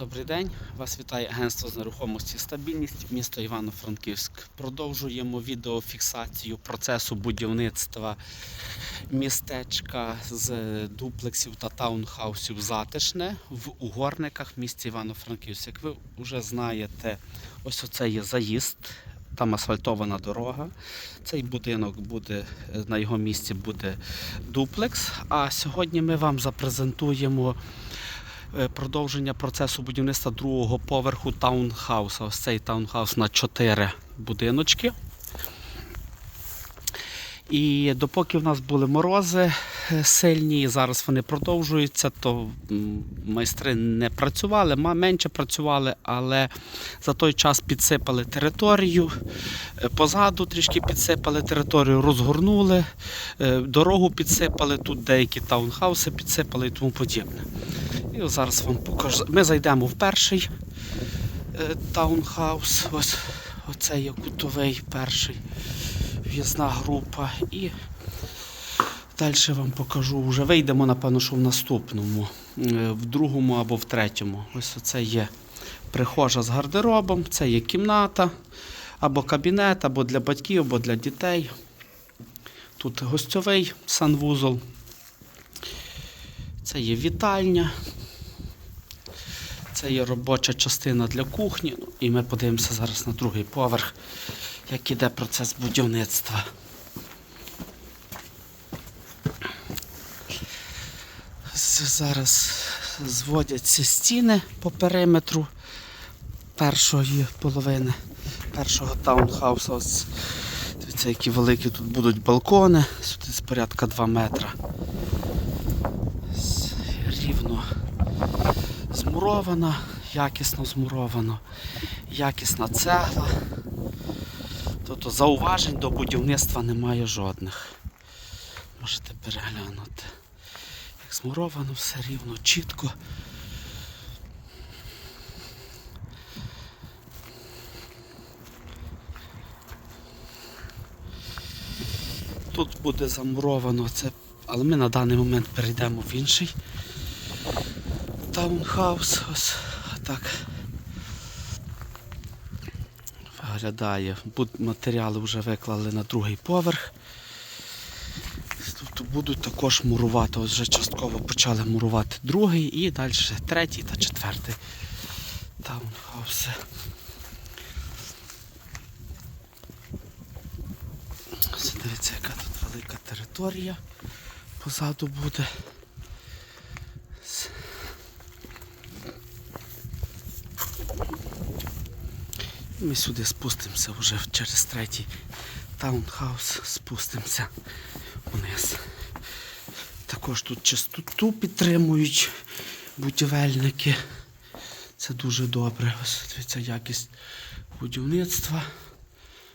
Добрий день, вас вітає агентство з нерухомості стабільність, місто Івано-Франківськ. Продовжуємо відеофіксацію процесу будівництва містечка з дуплексів та таунхаусів Затишне в Угорниках місті Івано-Франківськ. Як ви вже знаєте, ось оце є заїзд. Там асфальтована дорога. Цей будинок буде на його місці буде дуплекс. А сьогодні ми вам запрезентуємо е, продовження процесу будівництва другого поверху таунхауса. Ось цей таунхаус на 4 будиночки. І допоки в нас були морози е, сильні, зараз вони продовжуються, то майстри не працювали, менше працювали, але за той час підсипали територію, е, позаду трішки підсипали територію, розгорнули, е, дорогу підсипали, тут деякі таунхауси підсипали і тому подібне. І зараз вам покажу. Ми зайдемо в перший е, таунхаус. Ось оце кутовий перший в'їзна група. І далі вам покажу. Вже вийдемо, напевно, що в наступному, е, в другому або в третьому. Ось оце є прихожа з гардеробом, це є кімната, або кабінет, або для батьків, або для дітей. Тут гостьовий санвузол. Це є вітальня. Це є робоча частина для кухні. Ну, і ми подивимося зараз на другий поверх, як іде процес будівництва. З- Зараз зводяться стіни по периметру першої половини першого таунхауса. Дивіться, які великі тут будуть балкони. Сюди з порядка 2 метра. Рівно змуровано, якісно змуровано, якісна цегла. Тобто зауважень до будівництва немає жодних. Можете переглянути. Змуровано все рівно, чітко. Тут буде замуровано це, але ми на даний момент перейдемо в інший таунхаус. Ось так виглядає. Матеріали вже виклали на другий поверх. Будуть також мурувати. Ось вже частково почали мурувати другий і далі третій та четвертий таунхауси. Ось Дивіться, яка тут велика територія позаду буде. Ми сюди спустимося вже через третій таунхаус, спустимося вниз. Також тут чистоту підтримують будівельники. Це дуже добре. Ось дивіться, якість будівництва.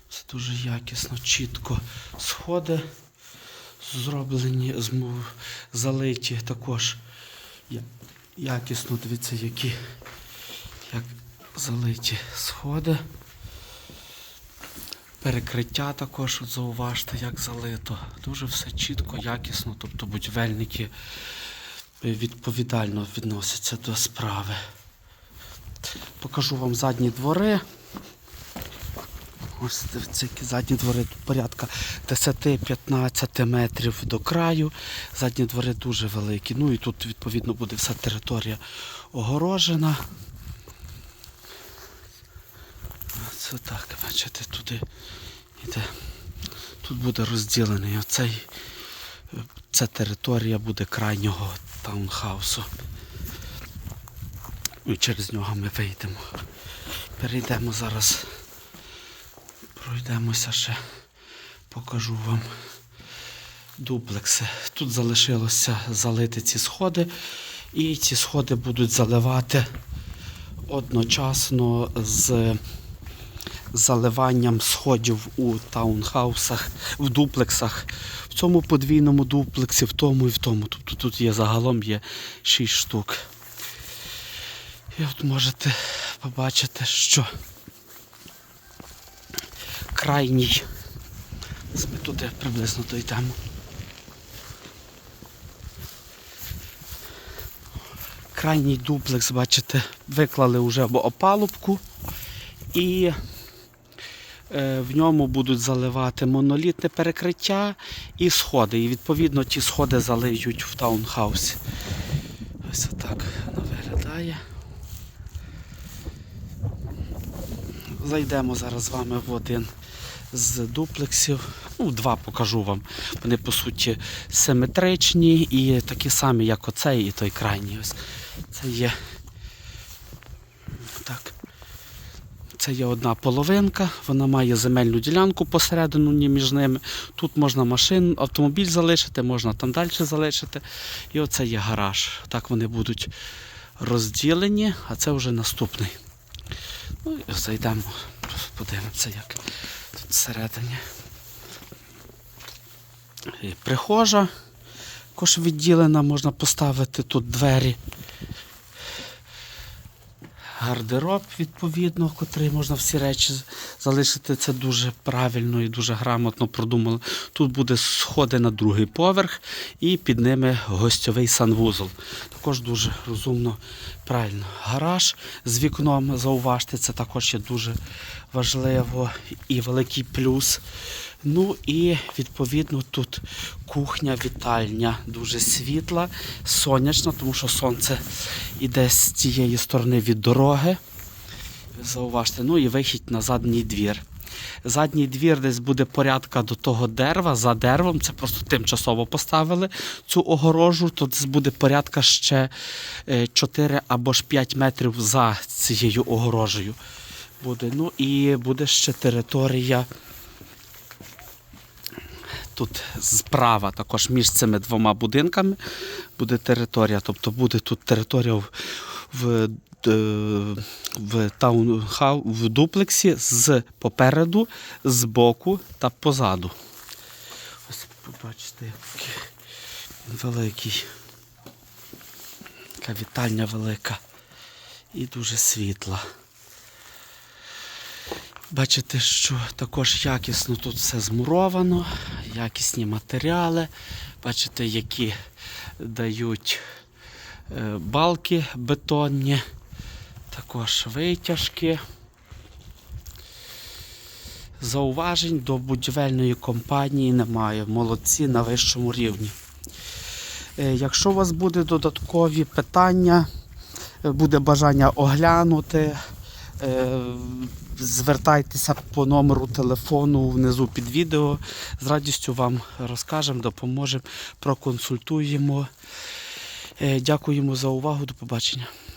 Все дуже якісно, чітко. Сходи зроблені, залиті також якісно, дивіться, які як залиті сходи. Перекриття також, от зауважте, як залито. Дуже все чітко, якісно, тобто будівельники е, відповідально відносяться до справи. Покажу вам задні двори. Ось які задні двори тут порядка 10-15 метрів до краю. Задні двори дуже великі. Ну і тут відповідно буде вся територія огорожена. Це так, бачите, туди йде. Тут буде розділений оцей. Ця територія буде крайнього таунхаусу. І через нього ми вийдемо. Перейдемо зараз. Пройдемося ще, покажу вам дуплекси. Тут залишилося залити ці сходи, і ці сходи будуть заливати одночасно з заливанням сходів у таунхаусах, в дуплексах, в цьому подвійному дуплексі, в тому і в тому. Тобто тут є загалом є 6 штук. І от можете побачити, що крайній. Ми туди приблизно дійдемо. Крайній дуплекс, бачите, виклали вже в опалубку і в ньому будуть заливати монолітне перекриття і сходи. І відповідно ті сходи залиють в таунхаусі. Ось отак воно виглядає. Зайдемо зараз з вами в один з дуплексів. Ну, два покажу вам. Вони по суті симетричні і такі самі, як оцей і той крайній. Ось це є. Так. Це є одна половинка, вона має земельну ділянку посередину між ними. Тут можна машин, автомобіль залишити, можна там далі залишити. І оце є гараж. Так вони будуть розділені, а це вже наступний. Ну і зайдемо, подивимося, як тут всередині. І прихожа також відділена, можна поставити тут двері. Гардероб, відповідно, котрий можна всі речі залишити. Це дуже правильно і дуже грамотно продумали. Тут буде сходи на другий поверх і під ними гостьовий санвузол. Також дуже розумно, правильно. Гараж з вікном, зауважте, це також є дуже важливо і великий плюс. Ну і відповідно тут кухня, вітальня дуже світла, сонячна, тому що сонце іде з цієї сторони від дороги. Зауважте, ну і вихід на задній двір. Задній двір десь буде порядка до того дерева, за деревом. Це просто тимчасово поставили цю огорожу. Тут буде порядка ще е, 4 або ж 5 метрів за цією огорожею. Буде. Ну і буде ще територія. Тут справа також між цими двома будинками буде територія. Тобто буде тут територія в, в, в таунхау в дуплексі з попереду, з боку та позаду. Ось побачите, який великий. Така вітальня велика і дуже світла. Бачите, що також якісно тут все змуровано, якісні матеріали. Бачите, які дають е, балки бетонні, також витяжки. Зауважень до будівельної компанії немає. Молодці на вищому рівні. Е, Якщо у вас буде додаткові питання, е, буде бажання оглянути, звертайтеся по номеру телефону внизу під відео. З радістю вам розкажемо, допоможемо, проконсультуємо. Е, Дякуємо за увагу. До побачення.